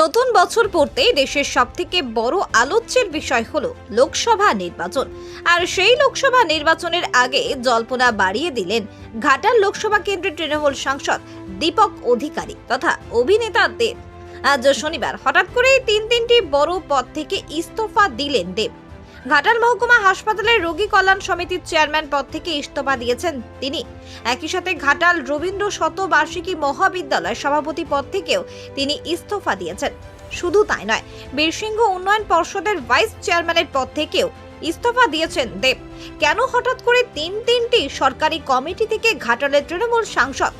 নতুন বছর পড়তেই দেশের সবথেকে বড় আলোচ্যের বিষয় হলো লোকসভা নির্বাচন। আর সেই লোকসভা নির্বাচনের আগে জল্পনা বাড়িয়ে দিলেন ঘাটাল লোকসভা কেন্দ্রের তৃণমূল সাংসদ দীপক অধিকারী তথা অভিনেতা দেব আজ শনিবার হঠাৎ করেই তিন তিনটি বড় পদ থেকে ইস্তফা দিলেন দেব। ঘাটাল মহকুমা হাসপাতালের রোগী কল্যাণ সমিতির চেয়ারম্যান পদ থেকে ইস্তফা দিয়েছেন তিনি। একই সাথে ঘাটাল রবীন্দ্র শতবার্ষিকী মহাবিদ্যালয় সভাপতি পদ থেকেও তিনি ইস্তফা দিয়েছেন। শুধু তাই নয়, বীরসিংহ উন্নয়ন পর্ষদের ভাইস চেয়ারম্যানের পদ থেকেও ইস্তফা দিয়েছেন দেব। কেন হঠাৎ করে তিন তিনটি সরকারি কমিটি থেকে ঘাটালের তৃণমূল সাংসদ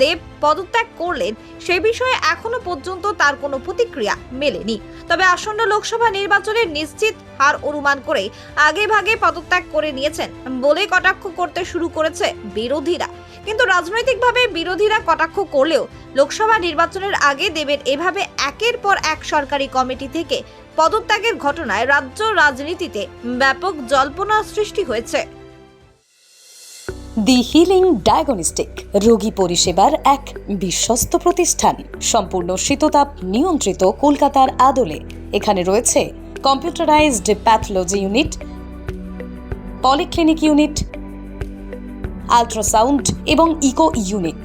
দেব পদত্যাগ করলেন, সে বিষয়ে এখনও পর্যন্ত তার কোনো প্রতিক্রিয়া মেলেনি। তবে আসন্ন লোকসভা নির্বাচনের নিশ্চিত হার অনুমান করে আগে ভাগে পদত্যাগ করে নিয়েছেন বলে কটাক্ষ করতে শুরু করেছে বিরোধীরা। কিন্তু রাজনৈতিকভাবে বিরোধীরা কটাক্ষ করলেও লোকসভা নির্বাচনের আগে দেবের এভাবে একের পর এক সরকারি কমিটি থেকে পদত্যাগের ঘটনায় রাজ্য রাজনীতিতে ব্যাপক জল্পনা সৃষ্টি হয়েছে। দি হিলিং ডায়াগনস্টিক রোগী পরিষেবার এক বিশ্বস্ত প্রতিষ্ঠান, সম্পূর্ণ শীততাপ নিয়ন্ত্রিত কলকাতার আদলে। এখানে রয়েছে computerised pathology unit polyclinic unit ultrasound এবং echo unit